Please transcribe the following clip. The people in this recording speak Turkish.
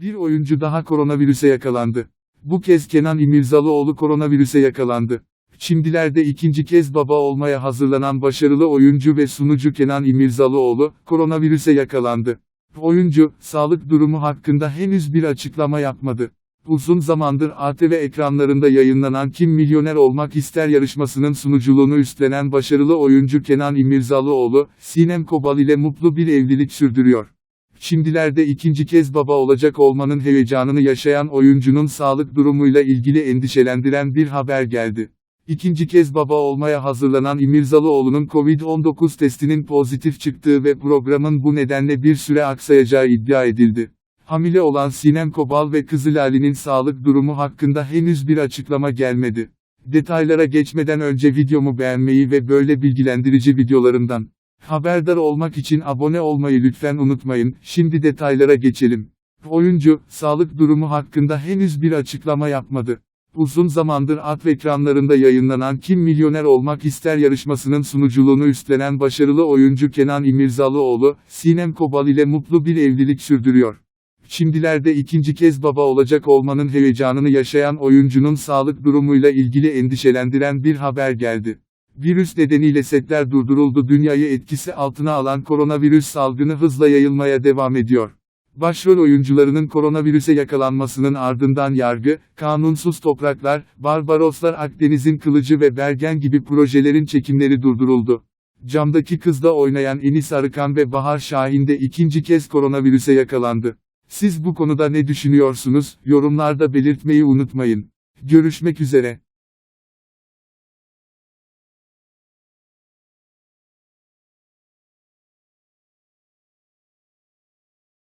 Bir oyuncu daha koronavirüse yakalandı. Bu kez Kenan İmirzalıoğlu koronavirüse yakalandı. Şimdilerde ikinci kez baba olmaya hazırlanan başarılı oyuncu ve sunucu Kenan İmirzalıoğlu, koronavirüse yakalandı. Oyuncu, sağlık durumu hakkında henüz bir açıklama yapmadı. Uzun zamandır ATV ekranlarında yayınlanan Kim Milyoner Olmak İster yarışmasının sunuculuğunu üstlenen başarılı oyuncu Kenan İmirzalıoğlu, Sinem Kobal ile mutlu bir evlilik sürdürüyor. Şimdilerde ikinci kez baba olacak olmanın heyecanını yaşayan oyuncunun sağlık durumuyla ilgili endişelendiren bir haber geldi. İkinci kez baba olmaya hazırlanan İmirzalıoğlu'nun Covid-19 testinin pozitif çıktığı ve programın bu nedenle bir süre aksayacağı iddia edildi. Hamile olan Sinem Kobal ve kızı Lale'nin sağlık durumu hakkında henüz bir açıklama gelmedi. Detaylara geçmeden önce videomu beğenmeyi ve böyle bilgilendirici videolarımdan haberdar olmak için abone olmayı lütfen unutmayın. Şimdi detaylara geçelim. Oyuncu, sağlık durumu hakkında henüz bir açıklama yapmadı. Uzun zamandır at ekranlarında yayınlanan Kim Milyoner Olmak İster yarışmasının sunuculuğunu üstlenen başarılı oyuncu Kenan İmirzalıoğlu, Sinem Kobal ile mutlu bir evlilik sürdürüyor. Şimdilerde ikinci kez baba olacak olmanın heyecanını yaşayan oyuncunun sağlık durumuyla ilgili endişelendiren bir haber geldi. Virüs nedeniyle setler durduruldu dünyayı etkisi altına alan koronavirüs salgını hızla yayılmaya devam ediyor. Başrol oyuncularının koronavirüse yakalanmasının ardından Yargı, Kanunsuz Topraklar, Barbaroslar Akdeniz'in Kılıcı ve Bergen gibi projelerin çekimleri durduruldu. Camdaki Kız'da oynayan Enis Arıkan ve Bahar Şahin de ikinci kez koronavirüse yakalandı. Siz bu konuda ne düşünüyorsunuz? Yorumlarda belirtmeyi unutmayın. Görüşmek üzere.